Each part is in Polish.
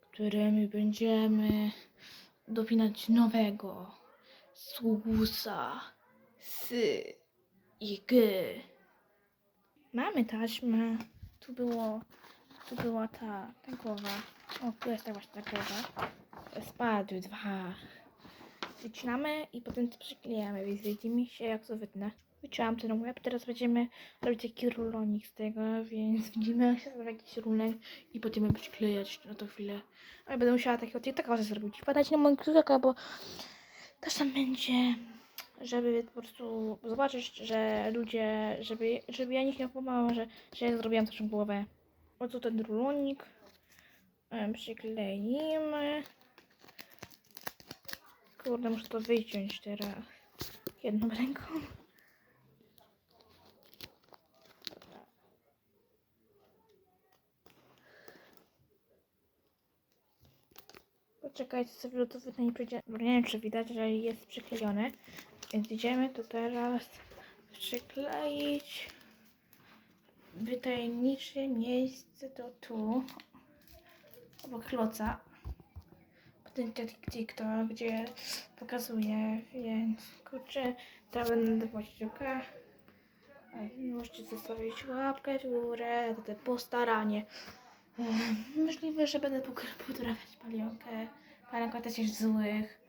którymi będziemy dopinać nowego sługusa s i g. Mamy taśmę. Tu było, tu była ta, ta głowa. O, tu jest ta właśnie ta głowa. Spadły dwa. Wycinamy i potem to przyklejamy, więc widzimy się jak to wytnę. Wyciąłam ten łeb, teraz będziemy robić taki rulonik z tego, więc widzimy jak się zrobi jakiś rulek i będziemy przyklejać na to chwilę. Ale będę musiała takiego TikToka zrobić. Wpadać na mój TikToka, bo też tam będzie, żeby po prostu zobaczyć, że ludzie, żeby, żeby ja nich nie pomagała, że, że ja zrobiłam też głowę. Oto ten rulonik. Em, Przykleimy. Kurde, muszę to wyciąć teraz. Jedną ręką. Poczekajcie sobie, to wytnę nie przyjdzie. Nie wiem, czy widać, że jest przyklejone. Więc idziemy to teraz przykleić. Wytajemnicze miejsce to tu. Obok kloca. TikTok, gdzie pokazuje, więc kurczę, to będę dbać oka. Możecie zostawić łapkę w górę, to postaranie. Możliwe, że będę potrafiać palionkę. Palionka też jest złych.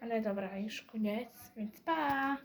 Ale dobra, już koniec, więc pa!